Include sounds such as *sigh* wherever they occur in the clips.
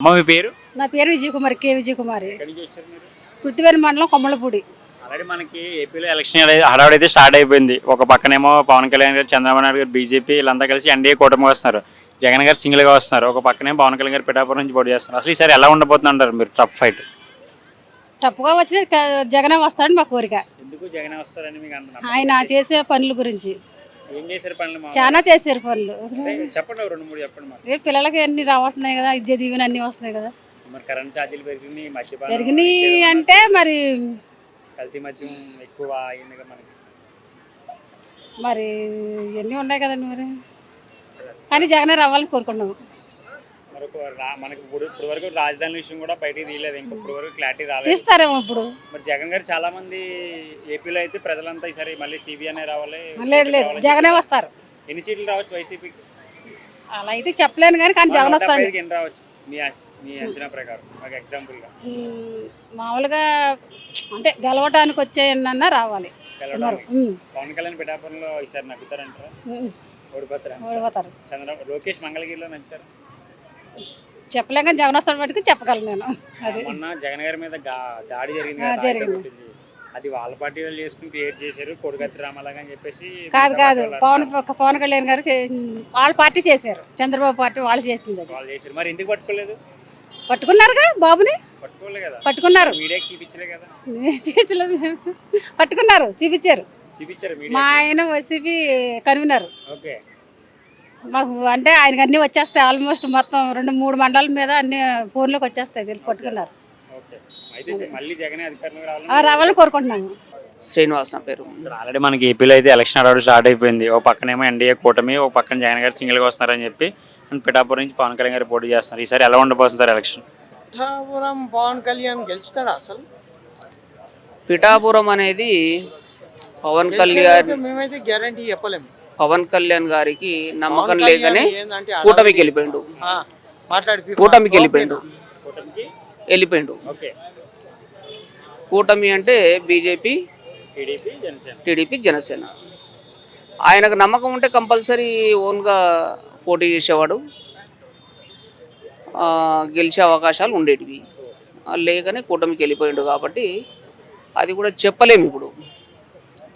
అమ్మ మీ పేరు? నా పేరు విజయకుమారి కే విజయకుమారి. ఎక్కడి నుంచి వచ్చారు మీరు? పృథ్వీని మండలం కొమ్మలపూడి. ఆల్రెడీ మనకి ఏపీలో ఎలక్షన్ హడావుడి అయితే స్టార్ట్ అయిపోయింది. ఒక పక్కనేమో పవన్ కళ్యాణ్ గారు చంద్రబాబు నాయుడు గారు బీజేపీ వీళ్ళంతా కలిసి ఎన్డీఏ కూటమి వస్తున్నారు. జగన్ గారు single గా వస్తున్నారు. ఒక పక్కనే పవన్ కళ్యాణ్ గారు పిఠాపురం నుంచి పోటీ చేస్తున్నారు. అసలు ఈసారి ఎలా ఉండబోతుంది అంటారు మీరు టఫ్ ఫైట్ టప్పుగా వచ్చిన క- జగనే వస్తాడని మా కోరిక. ఎందుకు జగన్ వస్తారని మీకు ఆయన చేసే పనుల గురించి. ఏం చేశారు పనులు మా- చాలా చేశారు పనులు. చెప్పండి ఒక రెండు మూడు చెప్పండి మాకు. రేపు పిల్లలకి అన్ని రావట్లేదు కదా విద్య దీవెన అన్ని వస్తున్నాయి కదా. మరి కరెంట్ ఛార్జీలు పెరిగినాయి మద్యపానం పెరిగినాయి అంటే మరి కల్తీ మద్యం ఎక్కువ అయింది కదా మనకి. మరి ఇవన్నీ ఉన్నాయి కదండి మరి. కానీ జగనే రావాలని కోరుకున్నాము మరి ఒక రా- మనకి ఇప్పుడు ఇప్పుడు వరకు రాజధాని విషయం కూడా బయటికి తీయలేదు. ఇంకా ఇప్పుడు వరకు క్లారిటీ రాలేదు. తీస్తారేమో ఇప్పుడు? మరి జగన్ గారు చాలా మంది ఏపీలో అయితే ప్రజలంతా ఈసారి మళ్ళీ సిబిఐనే రావాలి లేదు లేదు. జగనే వస్తారు. ఎన్ని సీట్లు రావచ్చు వైసీపీకి అలా అయితే చెప్పలేను కానీ కానీ జగన్ వస్తాడు. ఎన్ని రావచ్చు? మీ మీ అంచనా ప్రకారం ఒక ఎగ్జాంపుల్గా. ఉమ్, మామూలుగా అంటే గెలవటానికి వచ్చేయన్నా రావాలి. సుమారు. ఉమ్, పవన్ కళ్యాణ్ పిఠాపురంలో ఈసారి నగ్గుతారంటారా ఉమ్, ఓడిపోతారా? ఓడిపోతారు. చంద్రబాబు లోకేష్ మంగళగిరిలో నగ్గుతారు చెప్పలేం కానీ జగన్ వస్తాడు మటుకు చెప్పగలను నేను. అది. మొన్న జగన్ గారి మీద గా- దాడి జరిగింది ఆ, జరిగింది. అది వాళ్ళ పార్టీ వాళ్ళు చేసుకుని క్రియేట్ చేశారు కొడుగత్తి రామలాగా అని చెప్పేసి కాదు కాదు. పవన్ పవన్ కళ్యాణ్ గారు చే- వాళ్ళ పార్టీ చేశారు. చంద్రబాబు పార్టీ వాళ్ళు చేసింది అది. వాళ్ళు చేశారు. మరి ఎందుకు పట్టుకోలేదు? పట్టుకున్నారుగా బాబుని? కదా. పట్టుకున్నారు. మీడియాకి చూపించలే కదా. చేతిలో పట్టుకున్నారు. చూపించారు. చూపించారు మా ఆయన వైసీపీ కన్వీనర్. ఓకే. మాకు అంటే ఆయనకి అన్నీ వచ్చేస్తాయి. ఆల్మోస్ట్ మొత్తం రెండు మూడు మండలాల మీద అన్ని ఫోన్లోకి వచ్చేస్తాయి తెలిసి పట్టుకున్నారు. రావాలని కోరుకుంటున్నాము. శ్రీనివాస్ నా పేరు. సార్ ఆల్రెడీ మనకి ఏపీలో అయితే ఎలక్షన్ అడవడం స్టార్ట్ అయిపోయింది. ఒక పక్కనేమో ఎన్డీఏ కూటమి ఒక పక్కన జగన్ గారు సింగిల్గా వస్తున్నారని చెప్పి అండ్ పిఠాపురం నుంచి పవన్ కళ్యాణ్ గారు పోటీ చేస్తున్నారు. ఈసారి ఎలా ఉండబోతుంది సార్ ఎలక్షన్ పిఠాపురం పవన్ కళ్యాణ్ గెలుస్తాడా అసలు? పిఠాపురం అనేది పవన్ కళ్యాణ్ మేమైతే గ్యారంటీ చెప్పలేము. పవన్ కళ్యాణ్ గారికి నమ్మకం లేకనే కూటమికి వెళ్ళిపోయిండు. ఆ, మాట్లాడి కూటమికి వెళ్ళిపోయిండు. కూటమికి? వెళ్ళిపోయిండు. ఓకే. కూటమి అంటే బీజేపీ టీడీపీ జనసేన. ఆయనకు నమ్మకం ఉంటే కంపల్సరీ ఓన్గా పోటీ చేసేవాడు. ఆ, గెలిచే అవకాశాలు ఉండేటివి. లేకనే కూటమికి వెళ్ళిపోయిండు కాబట్టి అది కూడా చెప్పలేము ఇప్పుడు.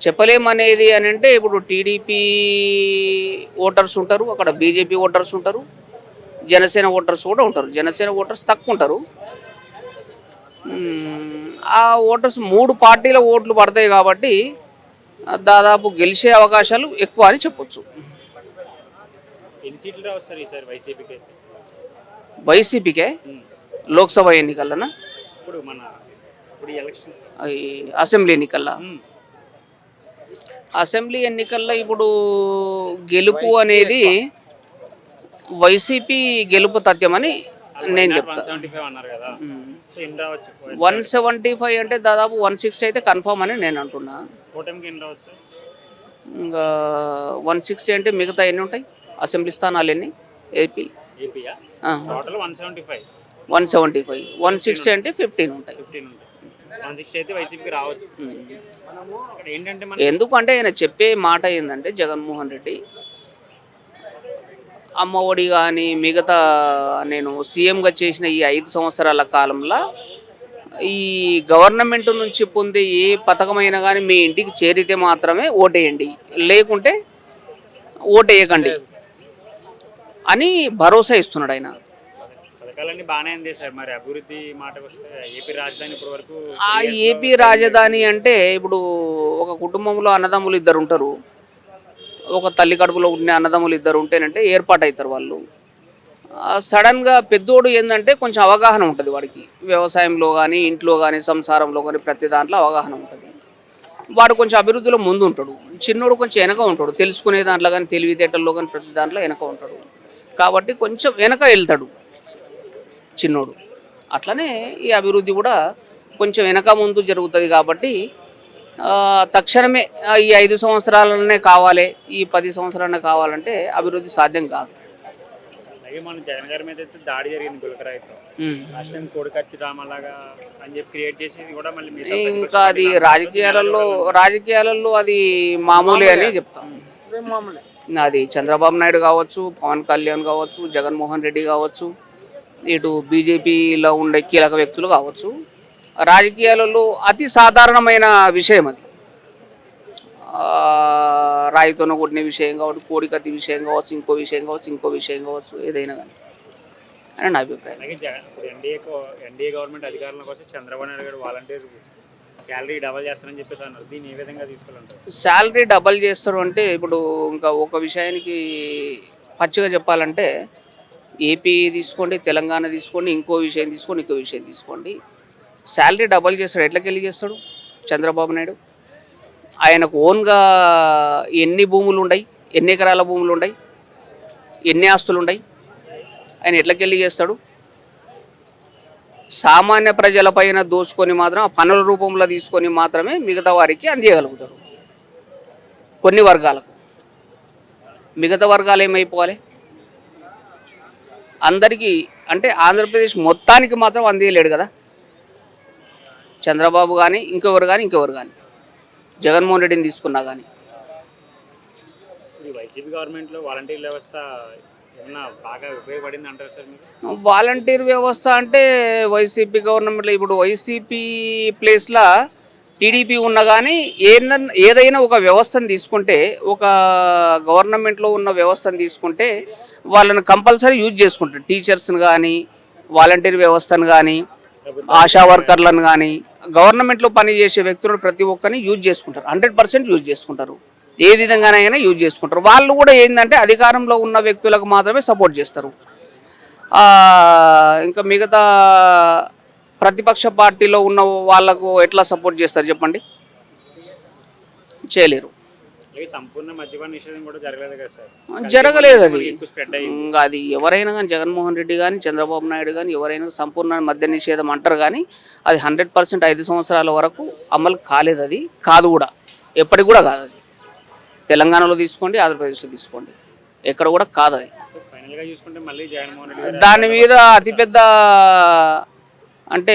చెప్పలేము అనేది అని అంటే ఇప్పుడు టీడీపీ ఓటర్స్ ఉంటారు అక్కడ బీజేపీ ఓటర్స్ ఉంటారు జనసేన ఓటర్స్ కూడా ఉంటారు. జనసేన ఓటర్స్ తక్కువ ఉంటారు. ఆ ఓటర్స్ మూడు పార్టీల ఓట్లు పడతాయి కాబట్టి దాదాపు గెలిచే అవకాశాలు ఎక్కువ అని చెప్పొచ్చు. వైసీపీకి. లోక్సభ ఎన్నికలన? అసెంబ్లీ ఎన్నికల్లో? అసెంబ్లీ ఎన్నికల్లో ఇప్పుడు గెలుపు అనేది వైసీపీ గెలుపు తథ్యమని నేను చెప్తా. వన్ సెవెంటీ ఫైవ్ అంటే దాదాపు వన్ సిక్స్టీ అయితే కన్ఫామ్ అని నేను అంటున్నా. ఇంకా వన్ సిక్స్టీ అంటే మిగతా ఎన్ని ఉంటాయి? అసెంబ్లీ స్థానాలు ఎన్ని? AP. One seventy five. One seventy five. One sixty అంటే ఫిఫ్టీన్ ఉంటాయి. వన్ సిక్స్టీ అయితే వైసీపీకి రావచ్చు. ఏంటంటే మన ఎందుకంటే ఆయన చెప్పే మాట ఏంటంటే జగన్మోహన్ రెడ్డి అమ్మఒడి కానీ మిగతా నేను సీఎంగా చేసిన ఈ ఐదు సంవత్సరాల కాలంలో ఈ గవర్నమెంట్ నుంచి పొందే ఏ పథకమైనా కానీ మీ ఇంటికి చేరితే మాత్రమే ఓటేయండి. లేకుంటే ఓటేయకండి. అని భరోసా ఇస్తున్నాడు ఆయన. పథకాలన్నీ బాగానే ఉంది సార్. మరి అభివృద్ధి మాటకు వస్తే ఏపీ రాజధాని ఇప్పటి వరకు ఆ ఏపీ రాజధాని అంటే ఇప్పుడు ఒక కుటుంబంలో అన్నదమ్ములు ఇద్దరు ఉంటారు. ఒక తల్లి కడుపులో ఉన్న అన్నదమ్ములు ఇద్దరు ఉంటేనంటే ఏర్పాటు అవుతారు వాళ్ళు సడన్గా పెద్దోడు ఏంటంటే కొంచెం అవగాహన ఉంటుంది వాడికి. వ్యవసాయంలో కానీ ఇంట్లో కానీ సంసారంలో కానీ ప్రతి దాంట్లో అవగాహన ఉంటుంది. వాడు కొంచెం అభివృద్ధిలో ముందు ఉంటాడు చిన్నోడు కొంచెం వెనక ఉంటాడు. తెలుసుకునే దాంట్లో కానీ తెలివితేటల్లో కానీ ప్రతి దాంట్లో వెనక ఉంటాడు. కాబట్టి కొంచెం వెనక వెళ్తాడు. చిన్నోడు. అట్లనే ఈ అభివృద్ధి కూడా కొంచెం వెనక ముందు జరుగుతుంది కాబట్టి ఆ, తక్షణమే ఈ ఐదు సంవత్సరాలనే కావాలి ఈ పది సంవత్సరాలనే కావాలంటే అభివృద్ధి సాధ్యం కాదు. అలాగే మన జగన్ గారి మీద అయితే దాడి జరిగింది గులకరాయితో ఉమ్. లాస్ట్ టైం కోడికత్తి రామలాగా అని చెప్పి క్రియేట్ చేసి కూడా మళ్ళీ ఇంకా అది రాజకీయాలలో రాజకీయాలలో అది మామూలే అని చెప్తాం. మామూలే. అది చంద్రబాబు నాయుడు కావచ్చు పవన్ కళ్యాణ్ కావచ్చు జగన్మోహన్ రెడ్డి కావచ్చు ఇటు బీజేపీలో ఉండే కీలక వ్యక్తులు కావచ్చు. రాజకీయాలలో అతి సాధారణమైన విషయం అది. రాయితోన కొట్టిన విషయం కావచ్చు కోడికత్తి విషయం కావచ్చు ఇంకో విషయం కావచ్చు ఇంకో విషయం కావచ్చు ఏదైనా కానీ అని నా అభిప్రాయం. ఎన్డీఏ ఎన్డీఏ గవర్నమెంట్ అధికారంలోకి వస్తే చంద్రబాబు నాయుడు గారు వాలంటీర్ శాలరీ డబల్ చేస్తారని చెప్పేసి అన్నారు. దీన్ని ఏ విధంగా తీసుకోవాలంటారు శాలరీ డబల్ చేస్తారు అంటే ఇప్పుడు ఇంకా ఒక విషయానికి పచ్చిగా చెప్పాలంటే ఏపీ తీసుకోండి తెలంగాణ తీసుకోండి ఇంకో విషయం తీసుకోండి ఇంకో విషయం తీసుకోండి. శాలరీ డబల్ చేస్తాడు. ఎట్లకెళ్ళి చేస్తాడు? చంద్రబాబు నాయుడు. ఆయనకు ఓన్గా ఎన్ని భూములు ఉన్నాయి ఎన్ని ఎకరాల భూములు ఉన్నాయి ఎన్ని ఆస్తులు ఉన్నాయి ఆయన ఎట్లకెళ్ళి చేస్తాడు? సామాన్య ప్రజలపైన దోచుకొని మాత్రం ఆ పనుల రూపంలో తీసుకొని మాత్రమే మిగతా వారికి అందియగలుగుతాడు. కొన్ని వర్గాలకు. మిగతా వర్గాలు ఏమైపోవాలి? అందరికీ అంటే ఆంధ్రప్రదేశ్ మొత్తానికి మాత్రం అందియలేడు కదా? చంద్రబాబు కానీ ఇంకెవరు కానీ ఇంకెవరు కానీ జగన్మోహన్ రెడ్డిని తీసుకున్నా కానీ వైసీపీ గవర్నమెంట్లో వాలంటీర్ వ్యవస్థ ఏమన్నా బాగా ఉపయోగపడింది అంటారు సార్ మీకు వాలంటీర్ వ్యవస్థ అంటే వైసీపీ గవర్నమెంట్లో ఇప్పుడు వైసీపీ ప్లేస్లో టీడీపీ ఉన్నా కానీ ఏదైనా ఒక వ్యవస్థను తీసుకుంటే ఒక గవర్నమెంట్లో ఉన్న వ్యవస్థను తీసుకుంటే వాళ్ళని కంపల్సరీ యూజ్ చేసుకుంటారు. టీచర్స్ని కానీ వాలంటీర్ వ్యవస్థను కానీ ఆశా వర్కర్లను కానీ గవర్నమెంట్లో పనిచేసే వ్యక్తులను ప్రతి ఒక్కరిని యూజ్ చేసుకుంటారు. హండ్రెడ్ పర్సెంట్ యూజ్ చేసుకుంటారు. ఏ విధంగానైనా యూజ్ చేసుకుంటారు. వాళ్ళు కూడా ఏంటంటే అధికారంలో ఉన్న వ్యక్తులకు మాత్రమే సపోర్ట్ చేస్తారు. ఇంకా మిగతా ప్రతిపక్ష పార్టీలో ఉన్న వాళ్ళకు ఎట్లా సపోర్ట్ చేస్తారు చెప్పండి? చేయలేరు. జరగలేదు అది. ఇంకా అది ఎవరైనా కానీ జగన్మోహన్ రెడ్డి కానీ చంద్రబాబు నాయుడు కానీ ఎవరైనా సంపూర్ణ మద్య నిషేధం అంటారు కానీ అది హండ్రెడ్ పర్సెంట్ ఐదు సంవత్సరాల వరకు అమలు కాలేదు అది. కాదు కూడా. ఎప్పటికి కూడా కాదు అది. తెలంగాణలో తీసుకోండి ఆంధ్రప్రదేశ్లో తీసుకోండి. ఎక్కడ కూడా కాదు అది. దాని మీద అతిపెద్ద అంటే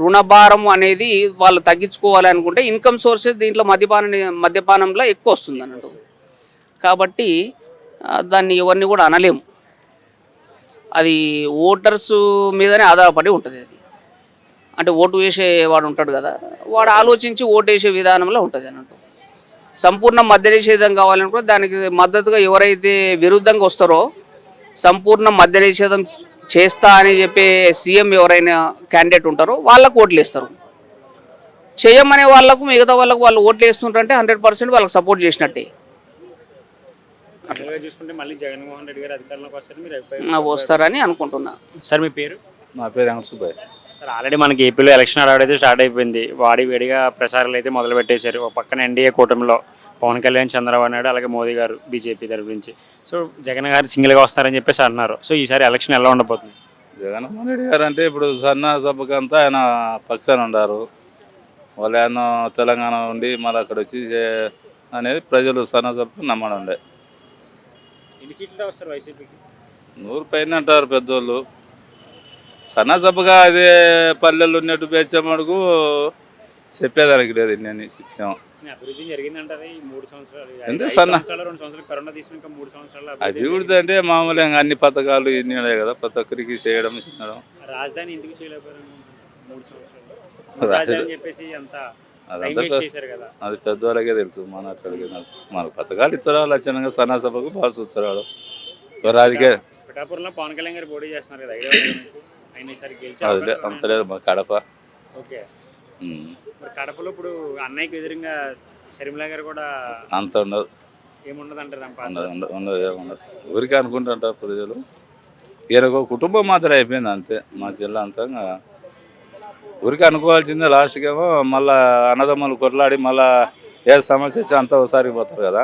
రుణభారం అనేది వాళ్ళు తగ్గించుకోవాలి అనుకుంటే ఇన్కమ్ సోర్సెస్ దీంట్లో మద్యపాన మద్యపానంలో ఎక్కువ వస్తుంది అన్నట్టు. కాబట్టి దాన్ని ఎవరిని కూడా అనలేము. అది ఓటర్స్ మీదనే ఆధారపడి ఉంటుంది అది. అంటే ఓటు వేసేవాడు ఉంటాడు కదా వాడు ఆలోచించి ఓటు వేసే విధానంలో ఉంటుంది అన్నట్టు. సంపూర్ణ మద్య నిషేధం కావాలనుకుంటే దానికి మద్దతుగా ఎవరైతే విరుద్ధంగా వస్తారో సంపూర్ణ మద్య నిషేధం చేస్తా అని చెప్పే సీఎం ఎవరైనా క్యాండిడేట్ ఉంటారో వాళ్ళకు ఓట్లు వేస్తారు. చేయమనే వాళ్ళకు మిగతా వాళ్ళకు వాళ్ళు ఓట్లు వేస్తుంటారంటే హండ్రెడ్ పర్సెంట్ వాళ్ళకి సపోర్ట్ చేసినట్టే. వస్తారని అనుకుంటున్నా. సార్ మీ పేరు? నా పేరు వెంకట సుబ్బయ్య. సార్ ఆల్రెడీ మనకి ఏపీలో ఎలక్షన్ హడావిడి స్టార్ట్ అయిపోయింది. వాడి వేడిగా ప్రచారాలు అయితే మొదలు పెట్టేశారు ఒక పక్కన ఎన్డీఏ కూటమిలో పవన్ కళ్యాణ్ చంద్రబాబు నాయుడు అలాగే మోదీ గారు బీజేపీ తరపు నుంచి. సో జగన్ గారు సింగిల్గా వస్తారని చెప్పేసి అంటున్నారు సో ఈసారి ఎలక్షన్ ఎలా ఉండబోతుంది? జగన్మోహన్ రెడ్డి గారు అంటే ఇప్పుడు సన్న సభకంతా ఆయన పక్షాన ఉన్నారు వాళ్ళు ఆయన తెలంగాణ ఉండి మళ్ళీ అక్కడ వచ్చి అనేది ప్రజలు సన్న సభకు నమ్మడం ఉండే నూరు పైన అంటారు పెద్దోళ్ళు. సన్న సభగా అదే పల్లెలు ఉన్నట్టు పేర్చమడుగు చెప్పేదానికి లేదు నేను సంవత్సరాలు. ఎందుకు సన్న? అభివృద్ధి అంటే మామూలుగా అన్ని పథకాలు ఇన్ని ఉన్నాయి కదా ప్రతి ఒక్కరికి చేయడం చిన్నడం రాజధాని ఎందుకు అది పెద్దవాళ్ళకే తెలుసు మన మనకు పథకాలు ఇచ్చారు లక్షణంగా సన్నా సభకు బాగా చూస్తారు రాజకీయ పిఠాపురంలో పవన్ కళ్యాణ్ గారు పోటీ చేస్తున్నారు కదా అంత లేదు మా కడప. ఓకే. మరి కడపలో ఇప్పుడు అన్నయ్యకి ఎదురుగా షర్మిల గారు కూడా అంత ఉండదు. ఏముండదు అంటారు ఉండదు ఏముండదు ఊరికే అనుకుంటుంటారు ప్రజలు. ఈయనకు ఒక కుటుంబం మాత్రం అయిపోయింది అంతే మా జిల్లా అంతా ఊరికే అనుకోవాల్సిందే లాస్ట్కి ఏమో మళ్ళా అన్నదమ్ములు కొట్లాడి మళ్ళా ఏ సమస్య వచ్చి అంతా ఒకసారి పోతారు కదా.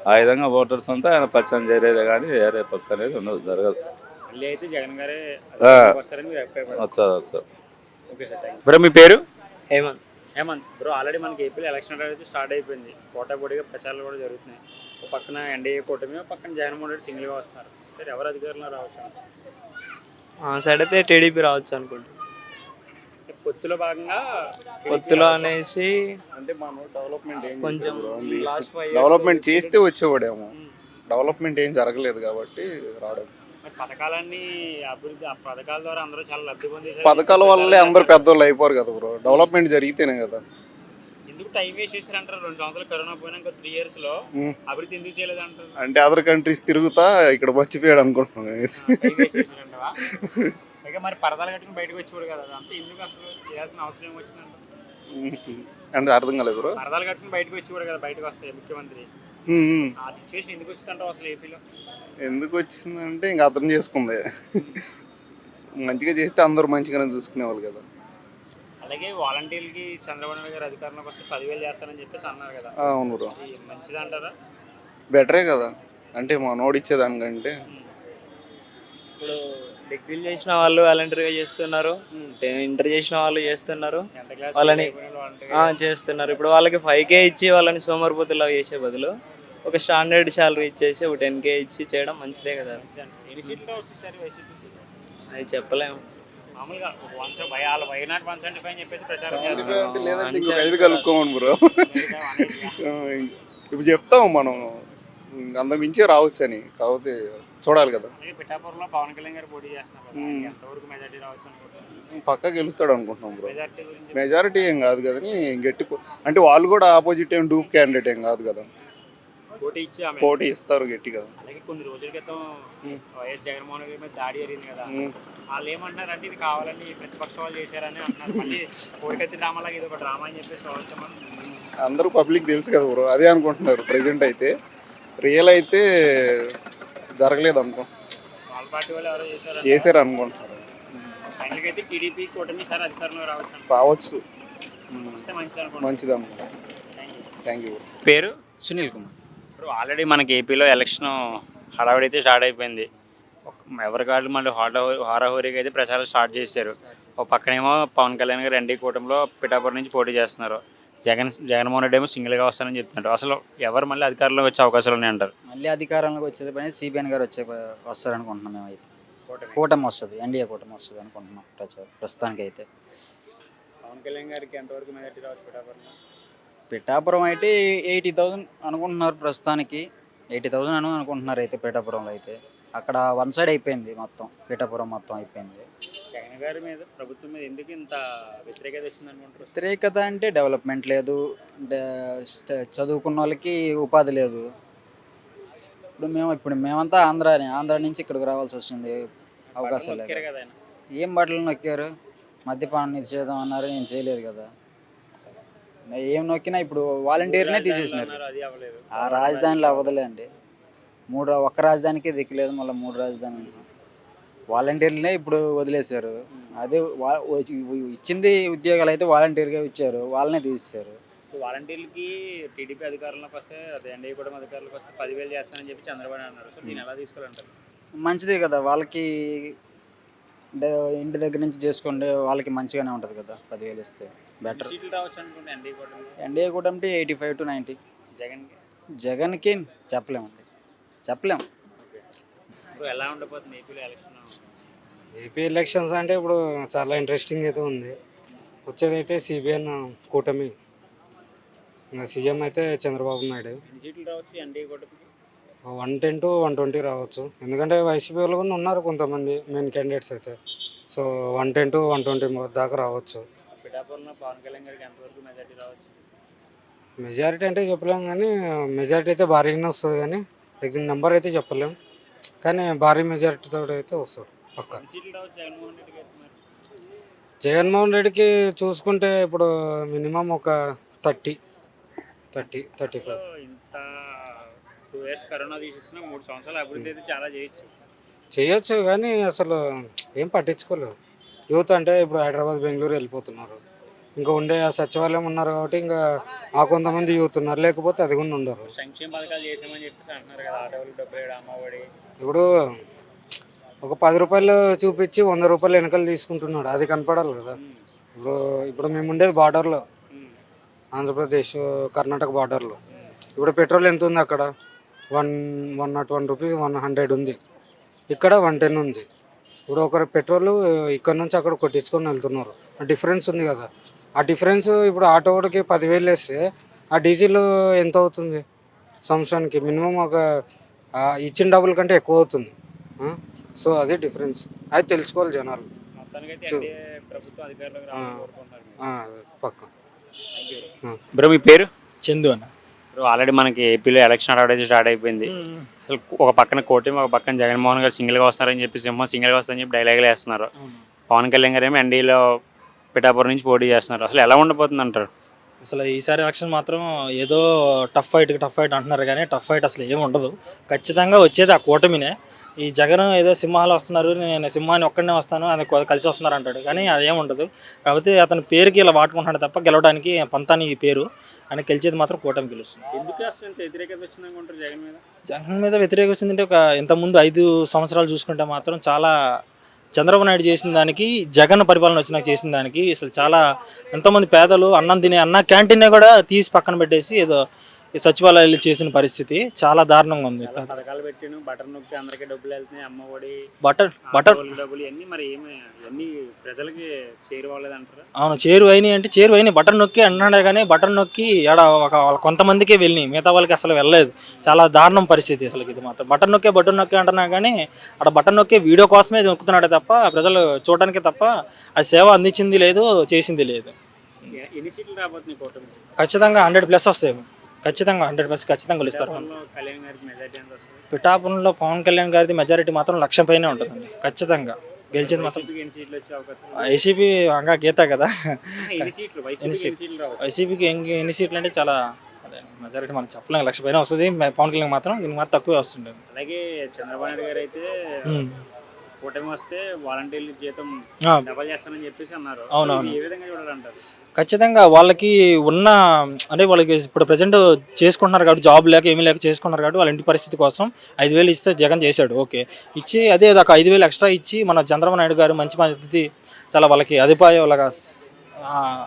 ఆ విధంగా ఓటర్స్ అంతా ఆయన పచ్చని చేరేదే కానీ వేరే పక్క అనేది ఉండదు జరగదు. సార్ థ్యాంక్ బ్రో మీ పేరు? హేమంత్. హేమంత్ బ్రో ఆల్రెడీ మనకి ఏపీలో ఎలక్షన్ అయితే స్టార్ట్ అయిపోయింది. పోటాపోటీగా ప్రచారాలు కూడా జరుగుతున్నాయి. ఒక పక్కన ఎన్డీఏ కూటమి ఒక పక్కన జగన్మోహన్ రెడ్డి సింగిల్గా వస్తున్నారు. సరే ఎవరు అధికారంలో రావచ్చు ఆ సైడ్ అయితే టీడీపీ రావచ్చు అనుకుంటున్నాను పొత్తులో భాగంగా పొత్తులో అనేసి అంటే మనం డెవలప్మెంట్ ఏం కొంచెం డెవలప్మెంట్ చేస్తే వచ్చేవాడేమో. డెవలప్మెంట్ ఏం జరగలేదు కాబట్టి రావడం. పథకాలన్నీ అభివృద్ధి పథకాల ద్వారా అందరూ చాలా లబ్ధి పొందేశారు పథకాల వల్లే అందరు పెద్దోళ్ళు అయిపోరు కదా బ్రో డెవలప్మెంట్ జరిగితేనే కదా. ఎందుకు టైం వేస్ట్ చేశారు అంటారు రెండు సంవత్సరాలు కరోనా పోయినాక త్రీ ఇయర్స్లో ఉమ్. అభివృద్ధి ఎందుకు చేయలేదు అంటారు అంటే అదర్ కంట్రీస్ తిరుగుతా ఇక్కడ మర్చిపోయాడు అనుకుంటున్నాను పైగా మరి పరదాలు కట్టుకుని బయటకు వచ్చేవాడు కదా అంతా ఎందుకు అసలు చేయాల్సిన అవసరం ఏమి వచ్చిందంట అంటే అర్థం కాలేదు బ్రో పరదాలు కట్టుకుని బయటకు వచ్చేవాడు కదా బయటకు వస్తాయి ముఖ్యమంత్రి. ఆ సిచ్యువేషన్ ఎందుకు వచ్చిందంటావు అసలు ఏపీలో? ఎందుకు వచ్చిందంటే ఇంకా అర్థం చేసుకుంది. మంచిగా చేస్తే అందరూ మంచిగానే చూసుకునేవాళ్ళు కదా. అలాగే వాలంటీర్లకి చంద్రబాబు నాయుడు గారు అధికారంలోకి వస్తే పదివేలు చేస్తారని చెప్పేసి అన్నారు కదా. అవును బ్రో. ఇది మంచిదంటారా? బెటరే కదా. అంటే మా నోడు ఇచ్చేదానికంటే ఇప్పుడు డిగ్రీలు చేసిన వాళ్ళు వాలంటీర్గా చేస్తున్నారు. ఇంటర్ చేసిన వాళ్ళు చేస్తున్నారు. వాళ్ళని- చేస్తున్నారు. ఇప్పుడు వాళ్ళకి ఫైవ్ కే ఇచ్చి వాళ్ళని సోమరిపోతులా చేసే బదులు ఒక స్టాండర్డ్ శాలరీ ఇచ్చేసి ఒక టెన్ కే ఇచ్చి చేయడం మంచిదే కదా. అది చెప్పలేము? *laughs* ఇప్పుడు చెప్తాం మనం. అంత మించే రావచ్చు అని కాకపోతే చూడాలి కదా. పిఠాపురంలో పవన్ కళ్యాణ్ గారు పోటీ చేస్తున్నారు మెజార్టీ రావచ్చు పక్కా గెలుస్తాడు అనుకుంటున్నాం బ్రో. మెజార్టీ ఏం కాదు కదా అని గట్టి అంటే వాళ్ళు కూడా ఆపోజిట్ ఏం డూప్ క్యాండిడేట్ ఏం కాదు కదా. పోటీ ఇచ్చి ఆమె. పోటీ ఇస్తారు గట్టి కదా. అలాగే కొన్ని రోజుల క్రితం. వైఎస్ జగన్మోహన్ రెడ్డి మీద దాడి జరిగింది కదా. వాళ్ళు ఏమంటున్నారు అంటే ఇది కావాలని ప్రతిపక్ష వాళ్ళు చేశారని అంటున్నారు. మళ్ళీ కోరికత్తి డ్రామాలాగా ఇది ఒక డ్రామా అని చెప్పేసి అందరూ పబ్లిక్ తెలుసు కదా బ్రో అదే అనుకుంటున్నారు ప్రెజెంట్ అయితే. రియల్ అయితే జరగలేదు అనుకో. చేశారు చేశారు అనుకుంటున్నారు ఫైనల్గా అయితే టీడీపీ కూటమి సార్ అధికారంలో రావచ్చు మంచిది అనుకుంటున్నాను థ్యాంక్ యూ పేరు? సునీల్ కుమార్. ఇప్పుడు ఆల్రెడీ మనకి ఏపీలో ఎలక్షన్ హడావిడి అయితే స్టార్ట్ అయిపోయింది. ఎవరి కాళ్ళు మళ్ళీ హాటా హారాహోరీగా అయితే ప్రచారం స్టార్ట్ చేశారు. ఒక పక్కనేమో పవన్ కళ్యాణ్ గారు ఎన్డీ కూటమిలో పిఠాపురం నుంచి పోటీ చేస్తున్నారు. జగన్ జగన్మోహన్ రెడ్డి ఏమో సింగిల్గా వస్తారని చెప్తున్నారు అసలు ఎవరు మళ్ళీ అధికారంలో వచ్చే అవకాశాలు ఉన్నాయి అంటారు మళ్ళీ అధికారంలోకి వచ్చేది పని సిబిఎన్ గారు వచ్చే వస్తారనుకుంటున్నాం మేమైతే కూటమి. వస్తుంది. ఎన్డీఏ కూటమి వస్తుంది అనుకుంటున్నాం ప్రచారం ప్రస్తుతానికి అయితే పవన్ కళ్యాణ్ గారికి ఎంతవరకు మెజార్టీ రావచ్చు పిఠాపురంలో? పిఠాపురం అయితే ఎయిటీ థౌజండ్ అనుకుంటున్నారు ప్రస్తుతానికి. ఎయిటీ థౌజండ్ అని అనుకుంటున్నారు అయితే పిఠాపురంలో అయితే. అక్కడ వన్ సైడ్ అయిపోయింది మొత్తం పిఠాపురం మొత్తం అయిపోయింది. జగన్ గారి మీద ప్రభుత్వం మీద ఎందుకు ఇంత వ్యతిరేకత వ్యతిరేకత అంటే డెవలప్మెంట్ లేదు చదువుకున్న వాళ్ళకి ఉపాధి లేదు. ఇప్పుడు మేము ఇప్పుడు మేమంతా ఆంధ్రాని ఆంధ్ర నుంచి ఇక్కడికి రావాల్సి వచ్చింది. అవకాశం లేదు. ఏం బట్టలు నొక్కారు? మద్యపానం నిషేధం అన్నారు నేను చేయలేదు కదా. ఏం నొక్కినా ఇప్పుడు వాలంటీర్నే తీసేసినారు. ఆ రాజధానిలో అవ్వదులే అండి. మూడు ఒక్క రాజధానికి దిక్కులేదు మళ్ళీ మూడు రాజధాని వాలంటీర్లనే ఇప్పుడు వదిలేశారు. అదే ఇచ్చింది ఉద్యోగాలు అయితే వాలంటీర్గా ఇచ్చారు. వాళ్ళనే తీసేశారు. వాలంటీర్లకి టీడీపీ అధికారంలోకి వస్తే అదే ఎన్డీఏ కూడా అధికారంలోకి వస్తే పదివేలు చేస్తానని చెప్పి చంద్రబాబు అన్నారు. సో దీన్ని ఎలా తీసుకోవాలంటారు మంచిదే కదా. వాళ్ళకి అంటే ఇంటి దగ్గర నుంచి చేసుకోండి వాళ్ళకి మంచిగానే ఉంటుంది కదా. పదివేలు ఇస్తే బెటర్. ఎన్డీఏ కూడా ఎన్డీఏ అంటే eighty five to ninety. Jagan జగన్కి చెప్పలేమండి. చెప్పలేం. ఇప్పుడు ఎలా ఉండబోతుంది ఏపీలో ఎలక్షన్ ఏపీ ఎలక్షన్స్ అంటే ఇప్పుడు చాలా ఇంట్రెస్టింగ్ అయితే ఉంది. వచ్చేదైతే సిబిఎన్ కూటమి. ఇంకా సీఎం అయితే చంద్రబాబు నాయుడు. ఎన్ని సీట్లు రావచ్చు? ఎన్డీఏ కూడా one ten to one twenty రావచ్చు. ఎందుకంటే వైసీపీ వాళ్ళు కూడా ఉన్నారు కొంతమంది మెయిన్ క్యాండిడేట్స్ అయితే. So one ten to one twenty దాకా రావచ్చు. మెజార్టీ రావచ్చు? మెజారిటీ అంటే చెప్పలేం కానీ మెజారిటీ అయితే భారీగానే వస్తుంది కానీ ఎగ్జాక్ట్ నెంబర్ అయితే చెప్పలేం. కానీ భారీ మెజారిటీతో అయితే వస్తాడు పక్కా. జగన్మోహన్ రెడ్డికి చూసుకుంటే ఇప్పుడు మినిమం ఒక థర్టీ థర్టీ థర్టీ ఫైవ్ ఇంత టూ ఇయర్స్ కరోనా తీసేసిన మూడు సంవత్సరాల అభివృద్ధి అయితే చాలా చేయొచ్చు. చేయొచ్చు కానీ అసలు ఏం పట్టించుకోలేదు యూత్ అంటే ఇప్పుడు హైదరాబాద్ బెంగళూరు వెళ్ళిపోతున్నారు. ఇంకా ఉండే ఆ సచివాలయం ఉన్నారు కాబట్టి ఇంకా ఆ కొంతమంది యూత్ ఉన్నారు. లేకపోతే అది కూడా ఉండరు. ఇప్పుడు ఒక పది రూపాయలు చూపించి వంద రూపాయలు వెనకాల తీసుకుంటున్నాడు. అది కనపడాలి కదా. ఇప్పుడు ఇప్పుడు మేము ఉండేది బార్డర్లో. ఆంధ్రప్రదేశ్ కర్ణాటక బార్డర్లో. ఇప్పుడు పెట్రోల్ ఎంత ఉంది అక్కడ? One one not one rupees one hundred ఉంది. ఇక్కడ వన్ టెన్ ఉంది. ఇప్పుడు ఒకరు పెట్రోల్ ఇక్కడ నుంచి అక్కడ కొట్టించుకొని వెళ్తున్నారు. డిఫరెన్స్ ఉంది కదా. ఆ డిఫరెన్స్ ఇప్పుడు ఆటో వాడికి పదివేలు వేస్తే ఆ డీజిల్ ఎంత అవుతుంది? సంవత్సరానికి మినిమం ఒక ఇచ్చిన డబ్బుల కంటే ఎక్కువ అవుతుంది? సో అదే డిఫరెన్స్ అది తెలుసుకోవాలి జనాలు. పక్క. బ్రో మీ పేరు? చందు అన్న. బ్రో ఆల్రెడీ మనకి ఏపీలో ఎలక్షన్ అడవడేజ్ స్టార్ట్ అయిపోయింది. అసలు ఒక పక్కన కోటి ఒక పక్కన జగన్మోహన్ గారు సింగిల్గా వస్తారని చెప్పి సింహం సింగిల్గా వస్తారని చెప్పి డైలాగులు వేస్తున్నారు. పవన్ కళ్యాణ్ గారు ఏమో ఎన్డీఏలో పిఠాపురం నుంచి పోటీ చేస్తున్నారు. అసలు ఎలా ఉండబోతుంది అంటారు? అసలు ఈసారి ఎలక్షన్ మాత్రం ఏదో టఫ్ ఫైట్ టఫ్ ఫైట్ అంటున్నారు కానీ టఫ్ ఫైట్ అసలు ఏమి ఉండదు. ఖచ్చితంగా వచ్చేది ఆ కూటమినే. ఈ జగన్ ఏదో సింహాలు వస్తున్నారు నేను సింహాన్ని ఒక్కడనే వస్తాను అది కలిసి వస్తున్నారు అంటాడు. కానీ అదేం ఉండదు. కాకపోతే అతని పేరుకి ఇలా వాడుకుంటున్నాడు తప్ప గెలవడానికి పంతాని ఈ పేరు. అని గెలిచేది మాత్రం కూటమి గెలుస్తుంది. ఎందుకు అసలు ఇంత వ్యతిరేకత వచ్చింది అనుకుంటారు జగన్ మీద? జగన్ మీద వ్యతిరేకం వచ్చిందంటే ఒక ఇంతకుముందు ఐదు సంవత్సరాలు చూసుకుంటే మాత్రం చాలా చంద్రబాబు నాయుడు చేసిన దానికి జగన్ పరిపాలన వచ్చినాక చేసిన దానికి అసలు చాలా ఎంతోమంది పేదలు అన్నం తినే అన్న క్యాంటీన్ కూడా తీసి పక్కన పెట్టేసి ఏదో ఈ సచివాలయాలు చేసిన పరిస్థితి చాలా దారుణంగా ఉంది. పథకాలు పెట్టిను బటన్ నొక్కి అందరికీ డబ్బులు వెళ్తున్నాయి అమ్మ ఒడి బటర్ బటర్. డబ్బులు ఇవన్నీ మరి ఏమి ఇవన్నీ ప్రజలకి చేరువలేదు అంటారా అవును చేరు అయినాయి అంటే చేరు అయినాయి బటన్ నొక్కి అన్నాడే కానీ బటన్ నొక్కి ఎడ ఒక వాళ్ళ కొంతమందికే వెళ్ళినాయి. మిగతా వాళ్ళకి అసలు వెళ్ళలేదు. చాలా దారుణం పరిస్థితి అసలు ఇది మాత్రం. బటన్ నొక్కే బటన్ నొక్కే అంటున్నా కానీ అక్కడ బటన్ నొక్కే వీడియో కోసమే నొక్కుతున్నాడే తప్ప ప్రజలు చూడడానికి తప్ప ఆ సేవ అందించింది లేదు చేసింది లేదు. ఖచ్చితంగా హండ్రెడ్ ప్లస్ వస్తాయి. ఖచ్చితంగా హండ్రెడ్ ప్లస్ ఖచ్చితంగా గెలుస్తారు. పిఠాపురంలో పవన్ కళ్యాణ్ గారిది మెజారిటీ మాత్రం లక్ష పైనే ఉంటుందండి ఖచ్చితంగా. గెలిచేది మాత్రం? వైసీపీ అంగా గీత కదా. *laughs* వైసీపీకి ఎన్ని సీట్లు అంటే చాలా మెజారిటీ మనం చెప్పలేం లక్ష పైన వస్తుంది. పవన్ కళ్యాణ్ మాత్రం దీనికి మాత్రం తక్కువే వస్తుంటుంది. అలాగే చంద్రబాబు నాయుడు గారు అయితే. కూటమి వస్తే వాలంటీర్ల జీతం ఆ, డబల్ చేస్తానని చెప్పేసి అన్నారు. అవునవును. ఇది ఏ విధంగా చూడాలంటారు. ఖచ్చితంగా వాళ్ళకి ఉన్న అంటే వాళ్ళకి ఇప్పుడు ప్రజెంట్ చేసుకుంటున్నారు కాబట్టి జాబ్ లేక ఏమీ లేక చేసుకుంటున్నారు కాబట్టి వాళ్ళ ఇంటి పరిస్థితి కోసం ఐదు వేలు ఇస్తే జగన్ చేశాడు. ఓకే. ఇచ్చి అదే ఒక ఐదు వేలు ఎక్స్ట్రా ఇచ్చి మన చంద్రబాబు నాయుడు గారు మంచి పద్ధతి చాలా వాళ్ళకి అదిపాయ ఆ,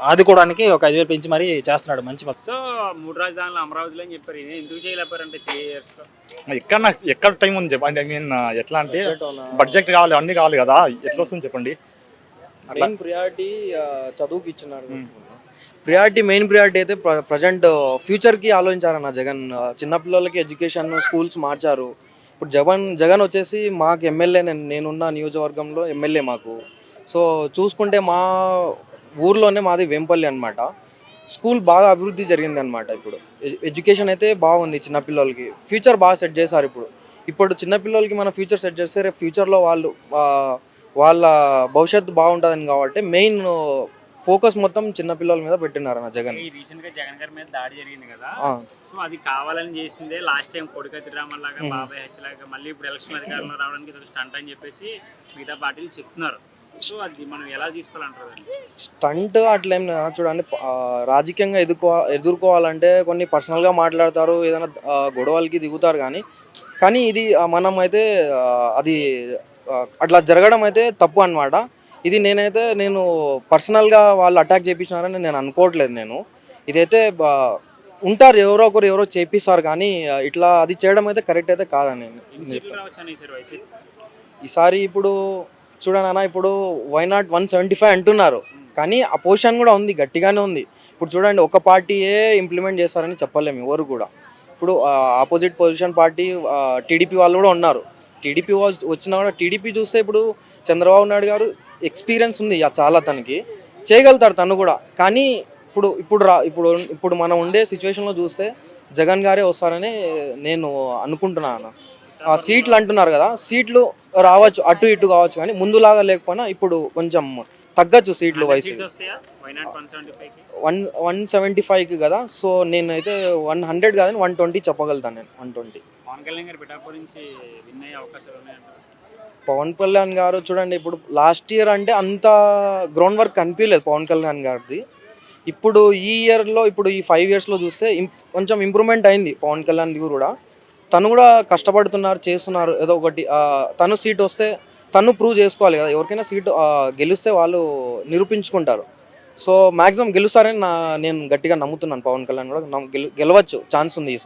ఆదుకోవడానికి ఒక ఐదు వేలు పెంచి మరీ చేస్తున్నాడు మంచి పద్ధతి సో మూడు రాజధానులు అమరావతిలో అని చెప్పారు. ఇది ఎందుకు చేయలేపారంటే త్రీ ఇయర్స్ ఎక్కడ నాకు ఎక్కడ టైం ఉంది చెప్పండి. ఐ మీన్ ఎట్లా అంటే బడ్జెట్ కావాలి అన్ని కావాలి కదా. ఎట్లా వస్తుంది చెప్పండి? అట్లా మెయిన్ ప్రియారిటీ చదువుకి ఇచ్చినారు ప్రియారిటీ మెయిన్ ప్రియారిటీ అయితే ప్రజెంట్ ఫ్యూచర్కి ఆలోచించారన్న జగన్. చిన్నపిల్లలకి ఎడ్యుకేషన్ స్కూల్స్ మార్చారు. ఇప్పుడు జగన్ జగన్ వచ్చేసి మాకు ఎమ్మెల్యే నేనున్న నియోజకవర్గంలో ఎమ్మెల్యే మాకు. సో చూసుకుంటే మా ఊర్లోనే మాది వేంపల్లి అనమాట స్కూల్ బాగా అభివృద్ధి జరిగింది అనమాట ఇప్పుడు ఎడ్యుకేషన్ అయితే బాగుంది చిన్నపిల్లలకి. ఫ్యూచర్ బాగా సెట్ చేశారు ఇప్పుడు. ఇప్పుడు చిన్నపిల్లలకి మన ఫ్యూచర్ సెట్ చేస్తే రేపు ఫ్యూచర్లో వాళ్ళు వాళ్ళ భవిష్యత్తు బాగుంటుందని కాబట్టి మెయిన్ ఫోకస్ మొత్తం చిన్నపిల్లల మీద పెట్టినారు అన్న జగన్. ఈ రీసెంట్గా జగన్ గారి మీద దాడి జరిగింది కదా. సో అది కావాలని చేసిందే లాస్ట్ టైం కొడుకతి రామన్ లాగా బాబాయ్ హెచ్ లాగా మళ్ళీ ఇప్పుడు ఎలక్షన్ అధికారంలో రావడానికి స్టంట్ అని చెప్పేసి మిగతా పార్టీలు చెప్తున్నారు. సో అది మనం ఎలా తీసుకోవాలంటారు దాన్ని? స్టంట్ అట్లా. చూడండి రాజకీయంగా ఎదుర్కో ఎదుర్కోవాలంటే కొన్ని పర్సనల్గా మాట్లాడతారు ఏదైనా గొడవలకి దిగుతారు కానీ. కానీ ఇది మనం అయితే అది అట్లా జరగడం అయితే తప్పు అన్నమాట. ఇది నేనైతే నేను పర్సనల్గా వాళ్ళు అటాక్ చేయించినారని నేను అనుకోవట్లేదు నేను. ఇదైతే ఉంటారు ఎవరో ఒకరు ఎవరో చేపిస్తారు కానీ ఇట్లా అది చేయడం అయితే కరెక్ట్ అయితే కాదని ఈసారి ఇప్పుడు చూడనా ఇప్పుడు why not one seventy five అంటున్నారు. కానీ ఆ పోషన్ కూడా ఉంది గట్టిగానే ఉంది. ఇప్పుడు చూడండి ఒక పార్టీయే ఇంప్లిమెంట్ చేస్తారని చెప్పలేము ఎవరు కూడా. ఇప్పుడు ఆపోజిట్ పొజిషన్ పార్టీ టీడీపీ వాళ్ళు కూడా ఉన్నారు. టీడీపీ వచ్చినా కూడా టీడీపీ చూస్తే ఇప్పుడు చంద్రబాబు నాయుడు గారు ఎక్స్పీరియన్స్ ఉంది చాలా తనకి. చేయగలుగుతారు తను కూడా. కానీ ఇప్పుడు ఇప్పుడు రా ఇప్పుడు ఇప్పుడు మనం ఉండే సిచ్యువేషన్లో చూస్తే జగన్ గారే వస్తారని నేను అనుకుంటున్నాను సీట్లు అంటున్నారు కదా సీట్లు రావచ్చు అటు ఇటు కావచ్చు కానీ ముందులాగా లేకపోయినా ఇప్పుడు కొంచెం తగ్గచ్చు సీట్లు వయసు వన్ సెవెంటీ ఫైవ్కి? వన్ సెవెంటీ ఫైవ్కి కదా సో నేనైతే వన్ హండ్రెడ్ కాదని వన్ ట్వంటీ చెప్పగలుగుతాను నేను వన్ ట్వంటీ పవన్ కళ్యాణ్ గారు చూడండి ఇప్పుడు లాస్ట్ ఇయర్ అంటే అంత గ్రౌండ్ వర్క్ కనిపించలేదు పవన్ కళ్యాణ్ గారిది. ఇప్పుడు ఈ ఇయర్లో ఇప్పుడు ఈ ఫైవ్ ఇయర్స్లో చూస్తే కొంచెం ఇంప్రూవ్మెంట్ అయింది పవన్ కళ్యాణ్ కూడా. తను కూడా కష్టపడుతున్నారు చేస్తున్నారు. ఏదో ఒకటి తను సీట్ వస్తే తను ప్రూవ్ చేసుకోవాలి కదా. ఎవరికైనా సీట్ గెలిస్తే వాళ్ళు నిరూపించుకుంటారు. సో మ్యాక్సిమం గెలుస్తారని నా నేను గట్టిగా నమ్ముతున్నాను పవన్ కళ్యాణ్ కూడా. గెలవచ్చు ఛాన్స్ ఉంది ఈసారి.